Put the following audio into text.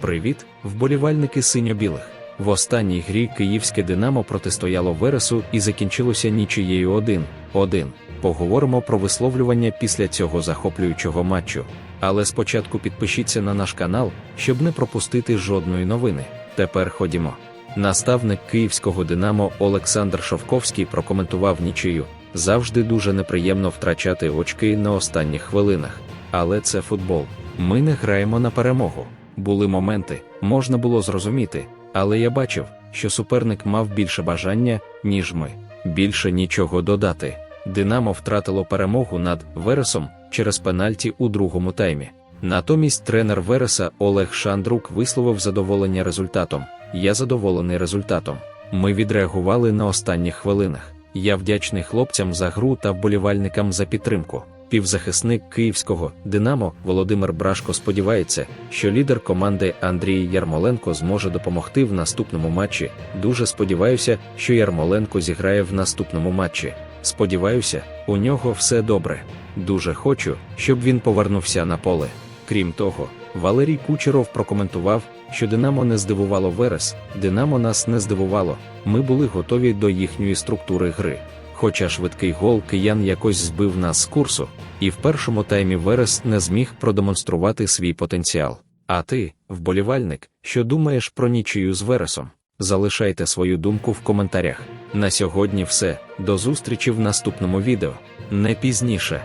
Привіт, вболівальники синьо-білих. В останній грі київське Динамо протистояло Вересу і закінчилося нічиєю 1-1. Поговоримо про висловлювання після цього захоплюючого матчу. Але спочатку підпишіться на наш канал, щоб не пропустити жодної новини. Тепер ходімо. Наставник київського Динамо Олександр Шовковський прокоментував нічию. Завжди дуже неприємно втрачати очки на останніх хвилинах. Але це футбол. Ми не граємо на перемогу. Були моменти, можна було зрозуміти, але я бачив, що суперник мав більше бажання, ніж ми. Більше нічого додати. Динамо втратило перемогу над Вересом через пенальті у другому таймі. Натомість тренер Вереса Олег Шандрук висловив задоволення результатом. Я задоволений результатом. Ми відреагували на останніх хвилинах. Я вдячний хлопцям за гру та вболівальникам за підтримку. Півзахисник київського Динамо Володимир Брашко сподівається, що лідер команди Андрій Ярмоленко зможе допомогти в наступному матчі. Дуже сподіваюся, що Ярмоленко зіграє в наступному матчі. Сподіваюся, у нього все добре. Дуже хочу, щоб він повернувся на поле. Крім того, Валерій Кучеров прокоментував, що Динамо не здивувало Верес, Динамо нас не здивувало, ми були готові до їхньої структури гри. Хоча швидкий гол киян якось збив нас з курсу, і в першому таймі Верес не зміг продемонструвати свій потенціал. А ти, вболівальник, що думаєш про нічию з Вересом? Залишайте свою думку в коментарях. На сьогодні все. До зустрічі в наступному відео. Не пізніше.